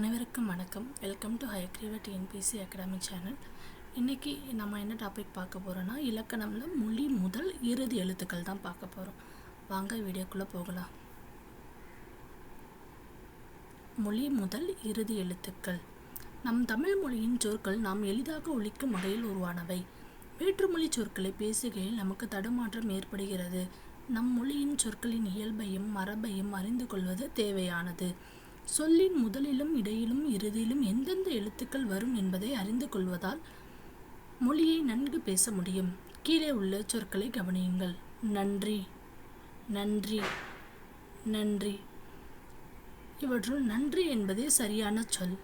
அனைவருக்கும் வணக்கம். Welcome to Hayagriva NPC academy channel இன்றைக்கி நம்ம என்ன டாபிக் பார்க்க போகிறோன்னா இலக்கணமில் மொழி முதல் இறுதி எழுத்துக்கள் தான் பார்க்க போகிறோம் வாங்க வீடியோக்குள்ளே போகலாம். மொழி முதல் இறுதி எழுத்துக்கள். நம் தமிழ் மொழியின் சொற்கள் நாம் எளிதாக ஒழிக்கும் வகையில் உருவானவை. வேற்றுமொழி சொற்களை பேசுகையில் நமக்கு தடுமாற்றம் ஏற்படுகிறது. நம் மொழியின் சொற்களின் இயல்பையும் மரபையும் அறிந்து கொள்வது தேவையானது. சொல்லின் முதலிலும் இடையிலும் இறுதியிலும் எந்தெந்த எழுத்துக்கள் வரும் என்பதை அறிந்து கொள்வதால் மொழியை நன்கு பேச முடியும். கீழே உள்ள சொற்களை கவனியுங்கள். நன்றி நன்றி நன்றி. இவற்றுள் நன்றி என்பதே சரியான சொல்.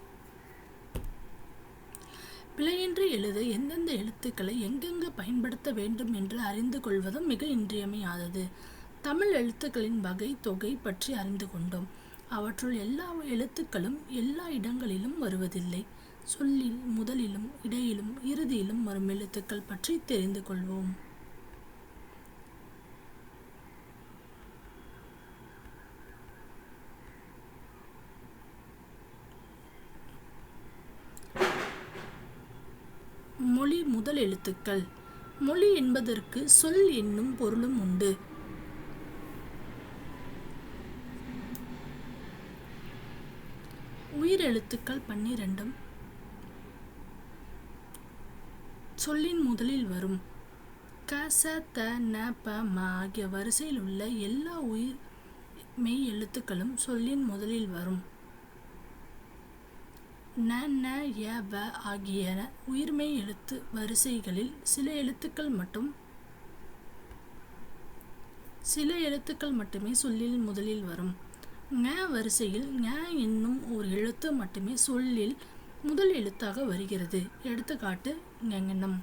பிழையின்றி எழுத எந்தெந்த எழுத்துக்களை எங்கெங்கு பயன்படுத்த வேண்டும் என்று அறிந்து கொள்வதும் மிக இன்றியமையாதது. தமிழ் எழுத்துக்களின் வகை தொகை பற்றி அறிந்து கொண்டோம். அவற்றுள் எல்லா எழுத்துக்களும் எல்லா இடங்களிலும் வருவதில்லை. சொல்லில் முதலிலும் இடையிலும் இறுதியிலும் வரும் எழுத்துக்கள் பற்றி தெரிந்து கொள்வோம். மொழி முதல் எழுத்துக்கள். மொழி என்பதற்கு சொல் என்னும் பொருளும் உண்டு. உயிரெழுத்துக்கள் பன்னிரண்டும் சொல்லின் முதலில் வரும். க ச த ந ப ம ஆகிய வரிசையில் உள்ள எல்லா உயிர் மெய் எழுத்துக்களும் சொல்லின் முதலில் வரும். ந ந ய வ ஆகிய உயிர்மெய் எழுத்து வரிசைகளில் சில எழுத்துக்கள் மட்டும் சில எழுத்துக்கள் மட்டுமே சொல்லில் முதலில் வரும். ஞ வரிசையில் ஞ என்னும் ஒரு எழுத்து மட்டுமே சொல்லில் முதல் எழுத்தாக வருகிறது. எடுத்துக்காட்டு ஞங்கனம்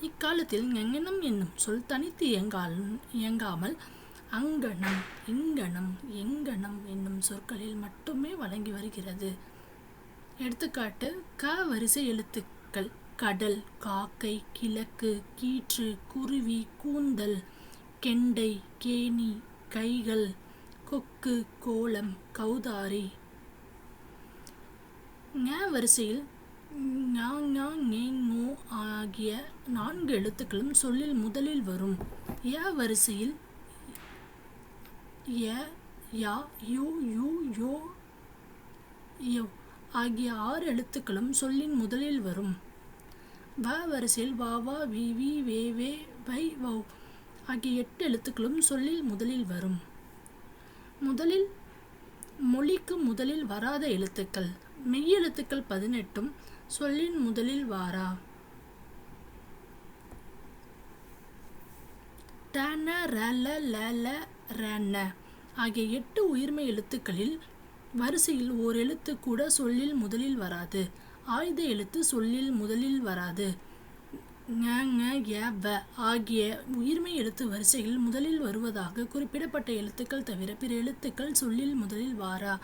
இக்காலத்தில் ஞங்கனம் என்னும் சொல் தனித்து இயங்கால் இயங்காமல் அங்கனம் இங்கனம் எங்கனம் என்னும் சொற்களில் மட்டுமே வழங்கி வருகிறது. எடுத்துக்காட்டு க வரிசை எழுத்துக்கள் கடல் காக்கை கிழக்கு கீற்று குருவி கூந்தல் கெண்டை கேணி கைகள் கொக்கு கோலம் கௌதாரி. ஞ வரிசையில் ஞோ ஆகிய நான்கு எழுத்துக்களும் சொல்லில் முதலில் வரும். ய வரிசையில் ய யா யு யோ யோ ஆகிய ஆறு எழுத்துக்களும் சொல்லின் முதலில் வரும். வ வரிசையில் வா வா வி வி வே வே வை வௌ ஆகிய எட்டு எழுத்துக்களும் சொல்லில் முதலில் வரும். முதலில் மொழிக்கு முதலில் வராத எழுத்துக்கள். மெய்யெழுத்துக்கள் பதினெட்டும் சொல்லின் முதலில் வாரா. டன ரல லல ரன ஆகிய எட்டு உயிர்மை எழுத்துக்களில் வரிசையில் ஓர் எழுத்து கூட சொல்லில் முதலில் வராது. ஆயுத எழுத்து சொல்லில் முதலில் வராது. ங ங ய வ ஆகிய உயிர்மை எழுத்து வரிசையில் முதலில் வருவதாக குறிப்பிடப்பட்ட எழுத்துக்கள் தவிர பிற எழுத்துக்கள் சொல்லில் முதலில் வாரா.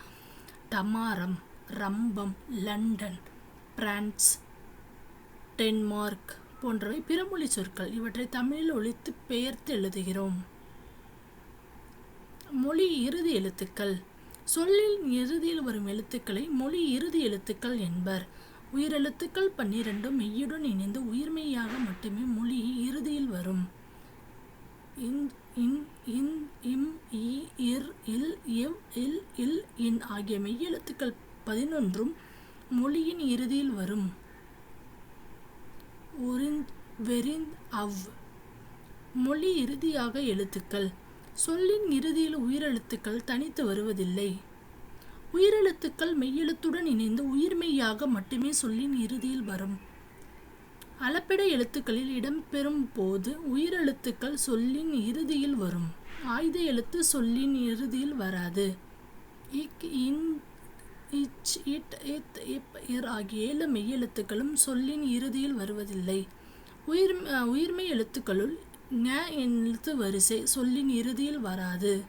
டமாரம் ரம்பம் லண்டன் பிரான்ஸ் டென்மார்க் போன்றவை பிறமொழி சொற்கள். இவற்றை தமிழில் ஒழித்து பெயர்த்து எழுதுகிறோம். மொழி இறுதி எழுத்துக்கள். சொல்லில் இறுதியில் வரும் எழுத்துக்களை மொழி இறுதி எழுத்துக்கள் என்பர். உயிரெழுத்துக்கள் பன்னிரண்டும் மெய்யுடன் இணைந்து உயிர்மெய்யாக மட்டுமே மொழி இறுதியில் வரும். இன் இன் இன் இம் இ இர் இல் இவ் இல் இல் இன் ஆகிய மெய்யெழுத்துக்கள் பதினொன்றும் மொழியின் இறுதியில் வரும். ஒரிந் வெரிந்த் அவ். மொழி இறுதியாக எழுத்துக்கள். சொல்லின் இறுதியில் உயிரெழுத்துக்கள் தனித்து வருவதில்லை. உயிரெழுத்துக்கள் மெய்யெழுத்துடன் இணைந்து உயிர்மெய்யாக மட்டுமே சொல்லின் இறுதியில் வரும். அளப்பிட எழுத்துக்களில் இடம்பெறும் போது உயிரெழுத்துக்கள் சொல்லின் இறுதியில் வரும். ஆயுத எழுத்து சொல்லின் இறுதியில் வராது. இக் இன் இச் இட் இத் இப் இர் ஆகிய ஏழு மெய்யெழுத்துக்களும் சொல்லின் இறுதியில் வருவதில்லை. உயிர் உயிர்மெய் எழுத்துக்களுள் ஞ எழுத்து வரிசை சொல்லின் இறுதியில் வராது.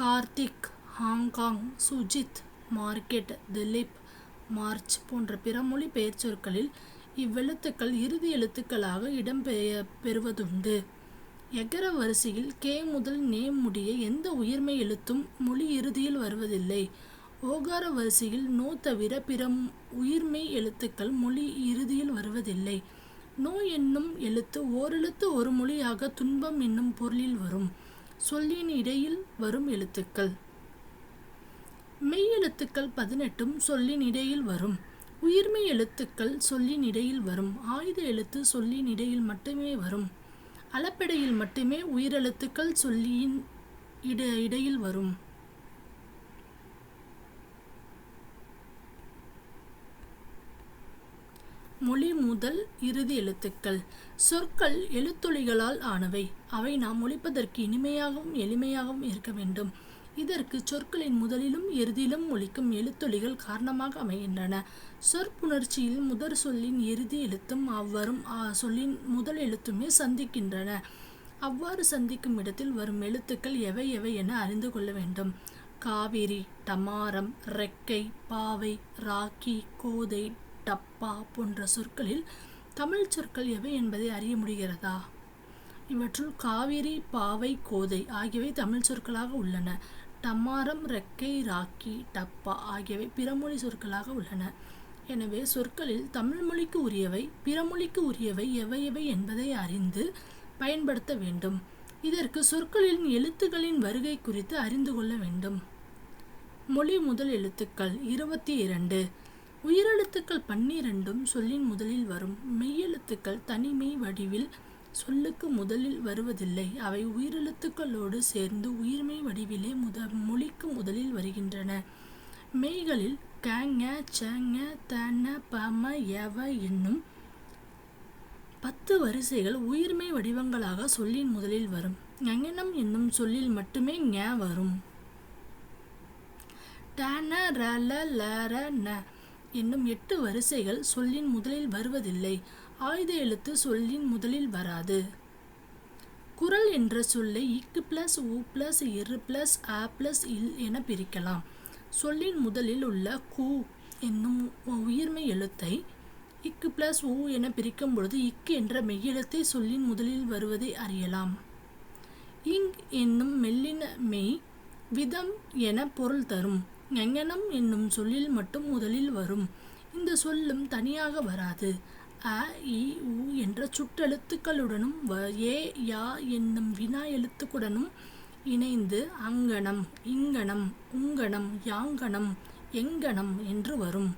Karthik Hong Kong Sujith market Dileep March போன்ற பிற மொழி பெயர்ச்சொற்களில் இவ்வெழுத்துக்கள் இறுதி எழுத்துக்களாக இடம்பெய பெறுவதுண்டு. எகர வரிசையில் கே முதல் நே முடிய எந்த உயிர்மெய் எழுத்தும் மொழி இறுதியில் வருவதில்லை. ஓகார வரிசையில் நோ தவிர பிற உயிர்மெய் எழுத்துக்கள் மொழி இறுதியில் வருவதில்லை. நோ என்னும் எழுத்து ஓரெழுத்து ஒரு மொழியாக துன்பம் என்னும் பொருளில் வரும். சொல்லின் இடையில் வரும் எழுத்துக்கள். மெய் எழுத்துக்கள் பதினெட்டும் சொல்லின் இடையில் வரும். உயிர்மெய் எழுத்துக்கள் சொல்லின் இடையில் வரும். ஆயுத எழுத்து சொல்லின் இடையில் மட்டுமே வரும். அளப்பெடையில் மட்டுமே உயிரெழுத்துக்கள் சொல்லியின் இட இடையில் வரும். மொழி முதல் இறுதி எழுத்துக்கள். சொற்கள் எழுத்தொலிகளால் ஆனவை. அவை நாம் ஒழிப்பதற்கு இனிமையாகவும் எளிமையாகவும் இருக்க வேண்டும். இதற்கு சொற்களின் முதலிலும் இறுதியிலும் ஒலிக்கும் எழுத்தொலிகள் காரணமாக அமைகின்றன. சொற்புணர்ச்சியில் முதற் சொல்லின் இறுதி எழுத்தும் அவ்வரும் சொல்லின் முதல் எழுத்துமே சந்திக்கின்றன. அவ்வாறு சந்திக்கும் இடத்தில் வரும் எழுத்துக்கள் எவை எவை என அறிந்து கொள்ள வேண்டும். காவிரி டமாரம் ரெக்கை பாவை ராக்கி கோதை டப்பா போன்ற சொற்களில் தமிழ் சொற்கள் எவை என்பதை அறிய முடிகிறதா? இவற்றுள் காவிரி பாவை கோதை ஆகியவை தமிழ் சொற்களாக உள்ளன. டமாரம் ரெக்கை ராக்கி டப்பா ஆகியவை பிறமொழி சொற்களாக உள்ளன. எனவே சொற்களில் தமிழ் மொழிக்கு உரியவை பிறமொழிக்கு உரியவை எவை எவை என்பதை அறிந்து பயன்படுத்த வேண்டும். இதற்கு சொற்களின் எழுத்துக்களின் வருகை குறித்து அறிந்து கொள்ள வேண்டும். மொழி முதல் எழுத்துக்கள் இருபத்தி இரண்டு. உயிரெழுத்துக்கள் பன்னிரண்டும் சொல்லின் முதலில் வரும். மெய்யெழுத்துக்கள் தனிமை வடிவில் சொல்லுக்கு முதலில் வருவதில்லை. அவை உயிரெழுத்துக்களோடு சேர்ந்து உயிர்மை வடிவிலே முத மொழிக்கு முதலில் வருகின்றன. மெய்களில் கங்க சங்க தன பம எவ என்னும் பத்து வரிசைகள் உயிர்மை வடிவங்களாக சொல்லின் முதலில் வரும். ஞங்கனம் என்னும் சொல்லில் மட்டுமே ஞ வரும். டன ல ர ந என்னும் எட்டு வரிசைகள் சொல்லின் முதலில் வருவதில்லை. ஆயுத எழுத்து சொல்லின் முதலில் வராது. குரல் என்ற சொல்லை இக்கு பிளஸ் உ பிளஸ் இரு பிளஸ் அ பிளஸ் இல் என பிரிக்கலாம். சொல்லின் முதலில் உள்ள கு என்னும் உயிர்மெய் எழுத்தை இக்கு பிளஸ் உ என பிரிக்கும் பொழுது இக்கு என்ற மெய்யெழுத்தை சொல்லின் முதலில் வருவதை அறியலாம். இங் என்னும் மெல்லின மெய் விதம் என பொருள் தரும். ஞங்கனம் என்னும் சொல்லில் மட்டும் முதலில் வரும். இந்த சொல்லும் தனியாக வராது. அ இ உ என்ற சுட்டெழுத்துக்களுடனும் வ ஏ யா என்னும் வினா எழுத்துக்குடனும் இணைந்து அங்கணம் இங்கணம் உங்கணம் யாங்கணம் எங்கணம் என்று வரும்.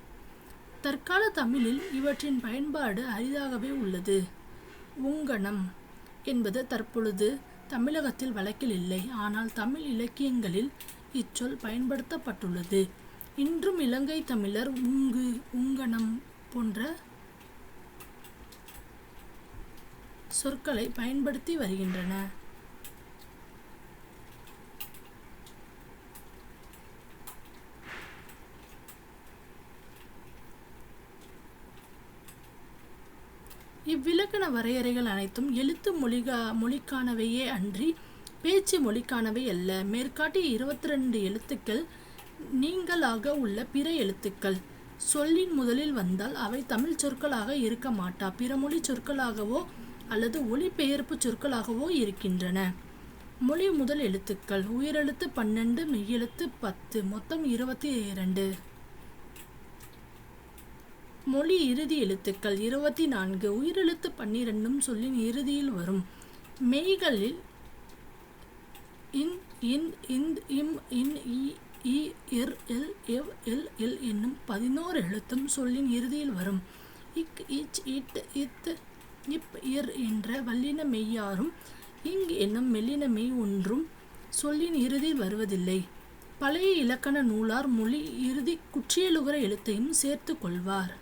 தற்கால தமிழில் இவற்றின் பயன்பாடு அரிதாகவே உள்ளது. உங்கணம் என்பது தற்பொழுது தமிழகத்தில் வழக்கில் இல்லை. ஆனால் தமிழ் இலக்கியங்களில் இச்சொல் பயன்படுத்தப்பட்டுள்ளது. இன்றும் இலங்கை தமிழர் உங்கு உங்கணம் போன்ற சொற்களை பயன்படுத்தி வருகின்றன. இவ்விலக்கண வரையறைகள் அனைத்தும் எழுத்து மொழிகா மொழிக்கானவையே அன்றி பேச்சு மொழிக்கானவை அல்ல. மேற்காட்டிய இருபத்தி ரெண்டு எழுத்துக்கள் நீங்களாக உள்ள பிற எழுத்துக்கள். சொல்லின் முதலில் வந்தால் அவை தமிழ் சொற்களாக இருக்க மாட்டா. பிற மொழி சொற்களாகவோ அல்லது ஒளிபெயர்ப்பு சொற்களாகவோ இருக்கின்றன. மொழி முதல் எழுத்துக்கள் உயிரெழுத்து பன்னெண்டு மெய்யெழுத்து பத்து மொத்தம் இருபத்தி இரண்டு. மொழி இறுதி எழுத்துக்கள் இருபத்தி நான்கு உயிரெழுத்து பன்னிரெண்டும் சொல்லின் இறுதியில் வரும். மெய்களில் இன் இன் இந்த் இம் இன் இ இ இர் எல் எவ் எல் எல் என்னும் பதினோரு எழுத்தும் சொல்லின் இறுதியில் வரும். இக் இச் இட் இத் இப் இர் என்ற வல்லின மெய்யாரும் இங் என்னும் மெல்லின மெய் ஒன்றும் சொல்லின் இறுதி வருவதில்லை. பழைய இலக்கண நூலார் மொழி இறுதி குற்றியலுகர எழுத்தையும் சேர்த்து கொள்வார்.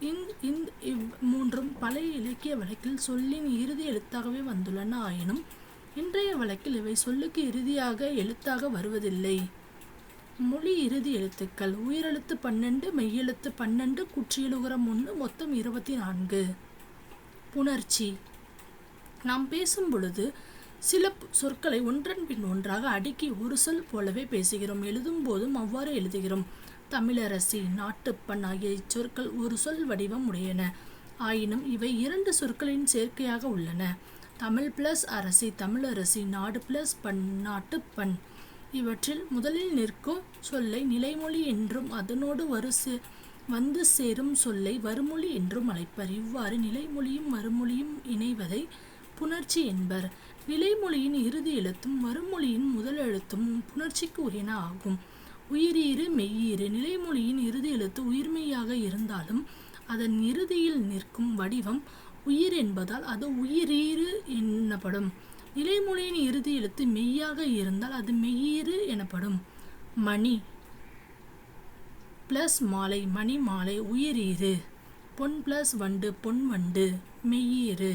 இங் இந்த் இவ் மூன்றும் பழைய இலக்கிய வழக்கில் சொல்லின் இறுதி எழுத்தாகவே வந்துள்ளன ஆயினும் இன்றைய வழக்கில் இவை சொல்லுக்கு இறுதியாக எழுத்தாக வருவதில்லை. மொழி இறுதி எழுத்துக்கள். உயிரெழுத்து பன்னெண்டு மெய்யெழுத்து பன்னெண்டு குற்றியலுகரம் ஒன்று மொத்தம் இருபத்தி நான்கு. புணர்ச்சி. நாம் பேசும் பொழுது சில சொற்களை ஒன்றன் பின் ஒன்றாக அடுக்கி ஒரு சொல் போலவே பேசுகிறோம். எழுதும் போதும் அவ்வாறு எழுதுகிறோம். தமிழரசி நாட்டுப்பண் ஆகிய இச்சொற்கள் ஒரு சொல் வடிவம் உடையன. ஆயினும் இவை இரண்டு சொற்களின் சேர்க்கையாக உள்ளன. தமிழ் பிளஸ் அரசி தமிழரசி நாடு பிளஸ் பன்னாட்டு பண் இவற்றில் முதலில் நிற்கும் சொல்லை நிலைமொழி என்றும் அதனோடு வருசே வந்து சேரும் சொல்லை வருமொழி என்றும் அழைப்பர். இவ்வாறு நிலைமொழியும் மறுமொழியும் இணைவதை புணர்ச்சி என்பர். நிலைமொழியின் இறுதி எழுத்தும் மறுமொழியின் முதல் எழுத்தும் புணர்ச்சிக்கு உரியன ஆகும். உயிரீறு மெய்யீறு. நிலைமொழியின் இறுதி எழுத்து உயிர்மெய்யாக இருந்தாலும் அதன் இறுதியில் நிற்கும் வடிவம் உயிர் என்பதால் அது உயிரீறு என்னப்படும். நிலைமொழியின் இறுதி எழுத்து மெய்யாக இருந்தால் அது மெய்யீறு எனப்படும். மணி ப்ளஸ் மாலை மணி மாலை உயிரீறு. பொன் ப்ளஸ் வண்டு பொன் வண்டு மெய்யீறு.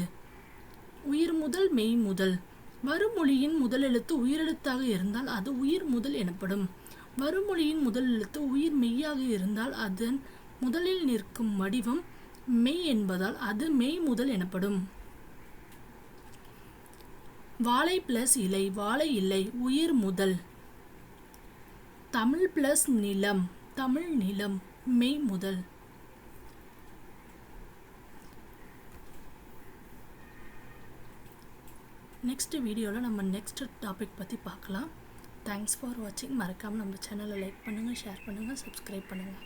உயிர் முதல் மெய் முதல். வருமொழியின் முதல் எழுத்து உயிரெழுத்தாக இருந்தால் அது உயிர் முதல் எனப்படும். வருமொழியின் முதல் எழுத்து உயிர் மெய்யாக இருந்தால் அதன் முதலில் நிற்கும் வடிவம் மெய் என்பதால் அது மெய் முதல் எனப்படும். வாழை பிளஸ் இலை வாழை இலை உயிர் முதல். தமிழ் பிளஸ் நிலம் தமிழ் நிலம் மெய் முதல். நெக்ஸ்ட் வீடியோவில் நம்ம நெக்ஸ்ட் டாபிக் பற்றி பார்க்கலாம். தேங்க்ஸ் ஃபார் வாட்சிங் மறக்காமல் நம்ம சேனலை லைக் பண்ணுங்கள் ஷேர் பண்ணுங்கள் சப்ஸ்கிரைப் பண்ணுங்கள்